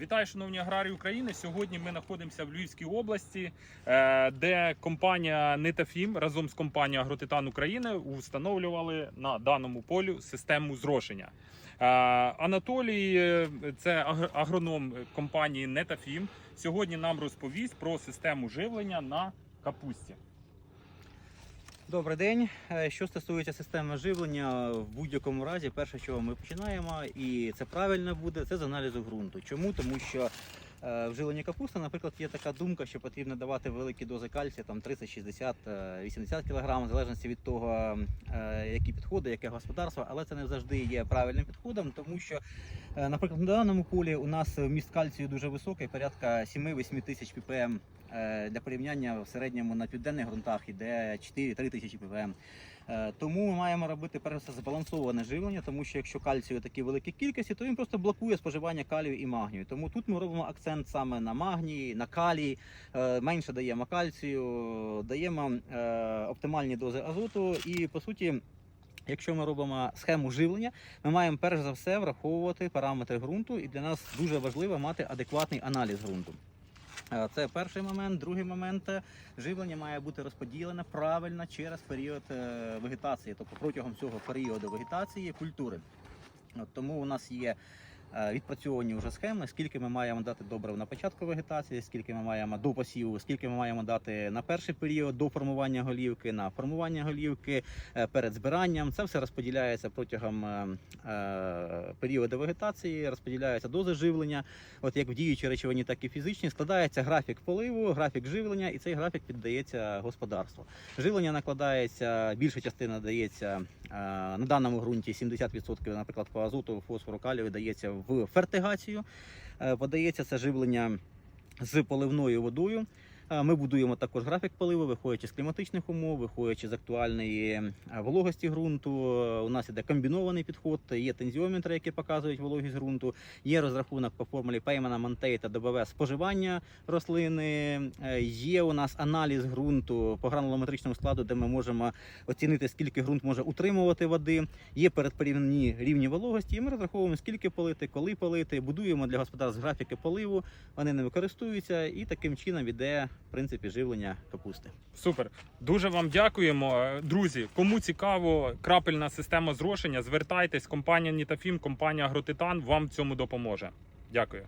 Вітаю, шановні аграрії України. Сьогодні ми знаходимося в Львівській області, е, де компанія Нетафім разом з компанією Агротитан України встановлювали на даному полю систему зрошення. Е, Анатолій, е, це агроном компанії Нетафім, сьогодні нам розповість про систему живлення на капусті. Добрий день. Е, Що стосується системи живлення, в будь-якому разі, перше, що ми починаємо, і це правильно буде, це з аналізу ґрунту. Чому? Тому що е, в капусти, наприклад, є така думка, що потрібно давати великі дози кальцію, там 30, 60, е, 80 кг, в залежності від того, е, які підходи, яке господарство, але це не завжди є правильним підходом, тому що, е, наприклад, на даному полі у нас вміст кальцію дуже високий, порядка 7-8 тисяч ppm. Для порівняння в середньому на південних ґрунтах йде 4-3 тисячі ppm. Е, Тому ми маємо робити перш все збалансоване живлення, тому що якщо кальцію такі великі кількості, то він просто блокує споживання калію і магнію. Тому тут ми робимо акцент саме на магній, на калій, е, менше даємо кальцію, даємо е, оптимальні дози азоту і по суті. Якщо ми робимо схему живлення, ми маємо перш за все враховувати параметри ґрунту, і для нас дуже важливо мати адекватний аналіз ґрунту. Е, Це перший момент. Другий момент е, живлення має бути розподілене правильно через період е, вегетації, тобто протягом цього періоду вегетації культури. От тому у нас є відпрацьовані вже схеми, скільки ми маємо дати добрив на початку вегетації, скільки ми маємо до посіву, скільки ми маємо дати на перший період до формування голівки, на формування голівки е, перед збиранням. Це все розподіляється протягом е, е, періоду вегетації, розподіляються дози живлення. От як в діючій речовині, так і фізичній, складається графік поливу, графік живлення, і цей графік піддається господарству. Живлення накладається, більша частина дається е, на даному ґрунті 70%, наприклад, по азоту, фосфору, калію дається в фертигацію. Е, Подається це живлення з поливною водою. Ми будуємо також графік поливу, виходячи з кліматичних умов, виходячи з актуальної вологості ґрунту. У нас іде комбінований підход, є тензіометри, які показують вологість ґрунту, є розрахунок по формулі Пеймана Монтей та добове споживання рослини. Е, Є у нас аналіз ґрунту по гранулометричному складу, де ми можемо оцінити, скільки ґрунт може утримувати води. Є передпорівні рівні вологості, і ми розраховуємо, скільки полити, коли полити. Будуємо для господарств графіки поливу, вони ними користуються, і таким чином іде принципі живлення капусти. Супер, дуже вам дякуємо, друзі. Кому цікаво крапельна система зрошення, звертайтесь. Компанія Нітафім, компанія Агротитан вам в цьому допоможе. Дякую.